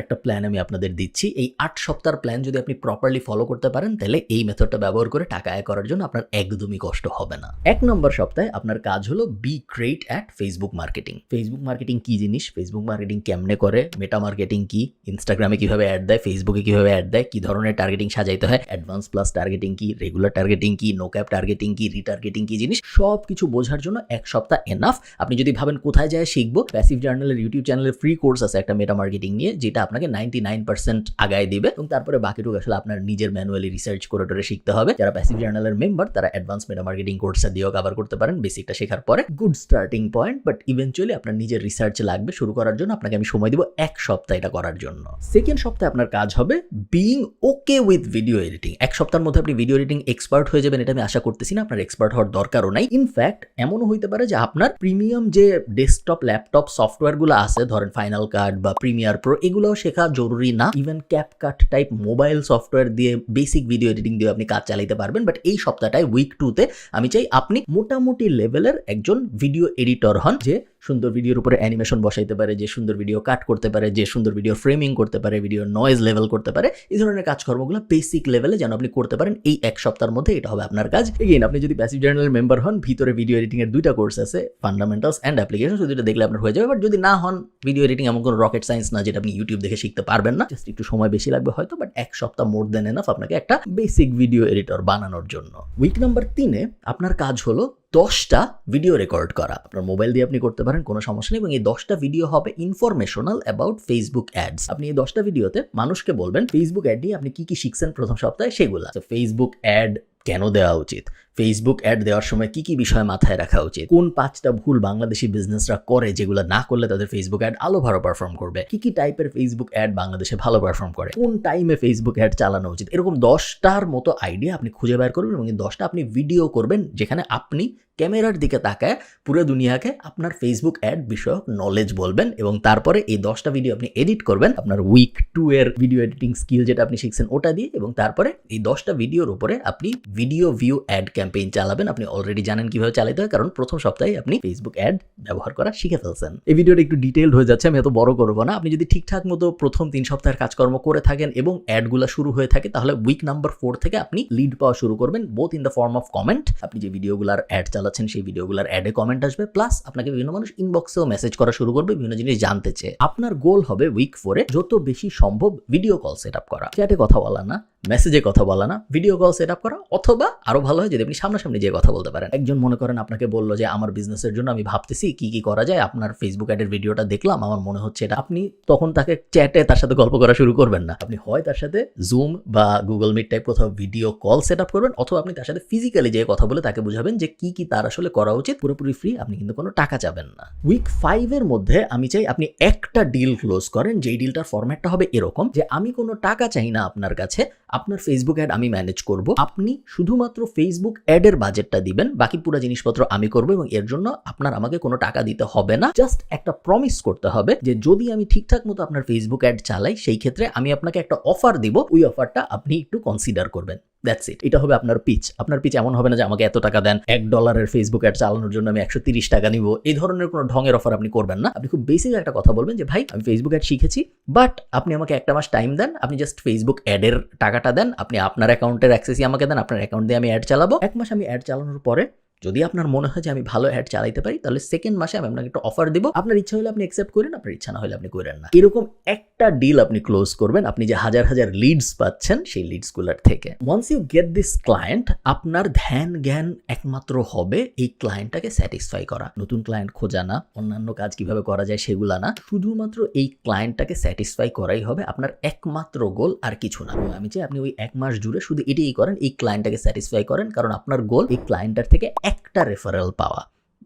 একটা প্ল্যান আমি আপনাদের দিচ্ছি। এই আট সপ্তাহের প্ল্যান যদি আপনি প্রপারলি ফলো করতে পারেন, তাহলে এই মেথডটা ব্যবহার করে টাকা আয় করার জন্য আপনার একদমই কষ্ট হবে না। এক নম্বর সপ্তাহে আপনার কাজ হলো be great at Facebook marketing Facebook marketing কি জিনিস? ফেসবুক মার্কেটিং কেমনে করে? মেটা মার্কেটিং কি? ইনস্টাগ্রামে কীভাবে অ্যাড দেয়? ফেসবুকে কীভাবে অ্যাড দেয়? কি ধরনের টার্গেটিং সাজাইতে হয়? অ্যাডভান্স প্লাস টার্গেটিং কি? রেগুলার টার্গেটিং কি? নো ক্যাপ টার্গেটিং কি? রিটার্গেটিং কি জিনিস? সব কিছু বোঝার জন্য এক সপ্তাহ এনাফ আপনি যদি ভাবেন কোথায় যায় শিখব প্যাসিভ জার্নালের ইউটিউব চ্যানেলের ফ্রি কোর্স আছে একটা মেটা মার্কেটিং নিয়ে, যেটা আপনাকে নাইনটি নাইন পার্সেন্ট আগায় দিবে এবং তারপরে বাকিটুকু আসলে আপনার নিজের ম্যানুয়ালি রিসার্চ করে টোরে শিখতে হবে। যারা প্যাসিভ জার্নালের মেম্বার তারা অ্যাডভান্স মেটা মার্কেটিং কোর্সটা দিয়েও কভার করতে পারেন বেসিকটা শেখার পরে। Good starting point but eventually আপনার নিজের রিসার্চ লাগবে, শুরু করার জন্য আপনাকে আমি সময় দিব এক সপ্তাহ এটা করার জন্য। সেকেন্ড সপ্তাহে আপনার কাজ হবে being okay with video editing এক সপ্তাহের মধ্যে আপনি ভিডিও এডিটিং এক্সপার্ট হয়ে যাবেন এটা আমি আশা করতেছি না, আপনার এক্সপার্ট হওয়ার দরকারও নাই। ইনফ্যাক্ট এমনও হইতে পারে যে আপনার প্রিমিয়াম যে ডেস্কটপ ল্যাপটপ সফটওয়্যারগুলো আছে, ধরেন ফাইনাল কার্ড বা প্রিমিয়ার প্রো এগুলোও শেখা জরুরি না। Even CapCut type mobile software দিয়ে বেসিক ভিডিও এডিটিং দিয়ে আপনি কাজ চালাইতে পারবেন। বাট এই সপ্তাহটায় উইক টুতে আমি চাই আপনি মোটামুটি লেভেলের একজন ভিডিও এডিটর হন, যে সুন্দর ভিডিওর উপরে অ্যানিমেশন বসাইতে পারে, যে সুন্দর ভিডিও কাট করতে পারে, যে সুন্দর ভিডিও ফ্রেমিং করতে পারে ভিডিও নয়েজ লেভেল করতে পারে, এই ধরনের কাজকর্মগুলো বেসিক লেভেলে যেন আপনি করতে পারেন। এই এক সপ্তাহের মধ্যে এটা হবে আপনার কাজ। এগেইন আপনি যদি প্যাসিভ জার্নালের মেম্বার হন, ভিতরে ভিডিও এডিটিং এর দুইটা কোর্স আছে ফান্ডামেন্টালস অ্যান্ড অ্যাপ্লিকেশন শুধু এটা দেখলে আপনার হয়ে যাবে। বাট যদি না হন ভিডিও এডিটিং এমন কোনো রকেট সায়েন্স না, যেটা আপনি ইউটিউব দেখে শিখতে পারবেন না। জাস্ট একটু সময় বেশি লাগবে হয়তো বাট এক সপ্তাহ মোর দেন এনাফ আপনাকে একটা বেসিক ভিডিও এডিটর বানানোর জন্য। উইক নাম্বার তিনে আপনার কাজ হলো দশটা ভিডিও রেকর্ড করা। আপনার মোবাইল দিয়ে আপনি করতে পারেন, কোনো সমস্যা নেই। এবং এই দশটা ভিডিও হবে ইনফরমেশনাল অ্যাবাউট ফেসবুক অ্যাডস আপনি এই দশটা ভিডিওতে মানুষকে বলবেন ফেসবুক অ্যাড নিয়ে আপনি কি কি শিখছেন প্রথম সপ্তাহে? সেগুলো। ফেসবুক অ্যাড কেন দেওয়া উচিত? ফেসবুক অ্যাড দেওয়ার সময় কি কি বিষয় মাথায় রাখা উচিত? কোন পাঁচটা ভুল বাংলাদেশি বিজনেসরা করে যেগুলো না করলে তাদের ফেসবুক অ্যাড আলো ভালো পারফর্ম করবে? কি কি টাইপের ফেসবুক অ্যাড বাংলাদেশে ভালো পারফর্ম করে? কোন টাইমে ফেসবুক অ্যাড চালানো উচিত? এরকম দশটার মতো আইডিয়া আপনি খুঁজে বের করবেন এবং এই দশটা আপনি ভিডিও করবেন যেখানে আপনি ক্যামেরার দিকে তাকায় পুরো দুনিয়াকে আপনার ফেসবুক অ্যাড বিষয়ক নলেজ বলবেন এবং তারপরে এই দশটা ভিডিও আপনি এডিট করবেন। আপনার উইক টু এর ভিডিও এডিটিং স্কিল যেটা আপনি শিখছেন ওটা দিয়ে এবং তারপরে এই দশটা ভিডিওর উপরে আপনি ভিডিও ভিউ অ্যাড ক্যাম্পেইন চালাবেন। আপনি অলরেডি জানেন কীভাবে চালাতে হয়, কারণ প্রথম সপ্তাহে আপনি ফেসবুক অ্যাড ব্যবহার করা শিখে ফেলছেন। এই ভিডিওটা একটু ডিটেইলড হয়ে যাচ্ছে, আমি এত বড় করব না। আপনি যদি ঠিকঠাক মতো প্রথম তিন সপ্তাহের কাজকর্ম করে থাকেন এবং অ্যাডগুলো শুরু হয়ে থাকে, তাহলে উইক নাম্বার ফোর থেকে আপনি লিড পাওয়া শুরু করবেন both in the form of comment আপনি যে ভিডিওগুলোর অ্যাড চালাচ্ছেন সেই ভিডিওগুলোর অ্যাডে কমেন্ট আসবে প্লাস আপনাকে বিভিন্ন মানুষ ইনবক্সেও মেসেজ করা শুরু করবে, বিভিন্ন জিনিস জানতে চেয়ে। আপনার গোল হবে উইক ফোরে যত বেশি সম্ভব ভিডিও কল সেট আপ করা। চ্যাটে কথা বলা না। মেসেজে কথা বলা না ভিডিও কল সেট আপ করা, অথবা আরও ভালো হয় যদি আপনি সামনাসামনি যে কথা বলতে পারেন। একজন মনে করেন আপনাকে বলল যে, আমার বিজনেসের জন্য আমি ভাবতেছি কি কি করা যায়, আপনার ফেসবুক অ্যাডের ভিডিওটা দেখলাম, আমার মনে হচ্ছে এটা। আপনি তখন তাকে চ্যাটে তার সাথে গল্প করা শুরু করবেন না। আপনি হয় তার সাথে জুম বা গুগল মিট টাইপ কোথাও ভিডিও কল সেট আপ করবেন, অথবা আপনি তার সাথে ফিজিক্যালি যে কথা বলে তাকে বুঝাবেন যে, কি কি তার আসলে করা উচিত, পুরোপুরি ফ্রি আপনি কিন্তু কোনো টাকা চাবেন না। উইক ফাইভের মধ্যে আমি চাই আপনি একটা ডিল ক্লোজ করেন, যেই ডিলটার ফরম্যাটটা হবে এরকম, যে, আমি কোনো টাকা চাই না আপনার কাছে আপনার ফেসবুক অ্যাড আমি ম্যানেজ করব। আপনি শুধুমাত্র ফেসবুক অ্যাডের বাজেটটা দিবেন, বাকি পুরো জিনিসপত্র আমি করব এবং এর জন্য আপনার আমাকে কোনো টাকা দিতে হবে না। জাস্ট একটা প্রমিস করতে হবে যে যদি আমি ঠিকঠাক মতো আপনার ফেসবুক অ্যাড চালাই, সেই ক্ষেত্রে আমি আপনাকে একটা অফার দিব। ওই অফারটা আপনি একটু কনসিডার করবেন। দ্যাটস ইট এটা হবে আপনার পিচ আপনার পিচ এমন হবে না যে আমাকে এত টাকা দেন, এক ডলারের ফেসবুক অ্যাড চালানোর জন্য আমি একশো তিরিশ টাকা নিব। এই ধরনের কোনো ঢঙের অফার আপনি করবেন না। আপনি খুব বেসিক একটা কথা বলবেন যে, ভাই, আমি ফেসবুক অ্যাড শিখেছি বাট আপনি আমাকে একটা মাস টাইম দেন, আপনি জাস্ট ফেসবুক অ্যাডের টাকাটা দেন, আপনি আপনার অ্যাকাউন্টের অ্যাক্সেসই আমাকে দেন, আপনার অ্যাকাউন্ট দিয়ে আমি অ্যাড চালাবো। এক মাস আমি অ্যাড চালানোর পরে যদি আপনার মনে হয় যে আমি ভালো অ্যাড চালাইতে পারি, তাহলে সেকেন্ড মাসে আমি আপনাকে একটা অফার দিব। আপনার ইচ্ছা হলে আপনি অ্যাকসেপ্ট করেন, আপনার ইচ্ছা না হলে আপনি করেন না। এরকম একটা ডিল আপনি ক্লোজ করবেন, আপনি যে হাজার হাজার লিডস পাচ্ছেন, সেই লিডসগুলোর থেকে। Once you get this client আপনার ধ্যান জ্ঞান একমাত্র হবে এই ক্লায়েন্টটাকে স্যাটিসফাই করা। নতুন ক্লায়েন্ট খোঁজা না, অন্যান্য কাজ কীভাবে করা যায় সেগুলা না। শুধুমাত্র এই ক্লায়েন্টটাকে স্যাটিসফাই করাই হবে আপনার একমাত্র গোল আর কিছু না। আমি চাই আপনি ওই এক মাস জুড়ে শুধু এটাই করেন, এই ক্লায়েন্টটাকে স্যাটিসফাই করেন, কারণ আপনার গোল এই ক্লায়েন্টটার থেকে একটা রেফারেল পাওয়া।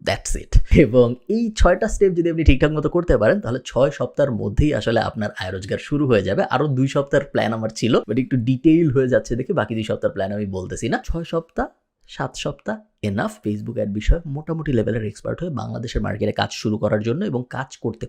দ্যাটস ইট এবং এই ছয়টা স্টেপ যদি আপনি ঠিকঠাক মতো করতে পারেন, তাহলে ছয় সপ্তাহের মধ্যেই আসলে আপনার আয় রোজগার শুরু হয়ে যাবে। আরও দুই সপ্তাহের প্ল্যান আমার ছিল বাট একটু ডিটেইল হয়ে যাচ্ছে দেখে বাকি দুই সপ্তাহের প্ল্যান আমি বলতেছি না। ছয় সপ্তাহ, সাত সপ্তাহ এনাফ ফেসবুক অ্যাড বিষয়ে মোটামুটি লেভেলের এক্সপার্ট হয়ে বাংলাদেশের মার্কেটে কাজ শুরু করার জন্য এবং কাজ করতে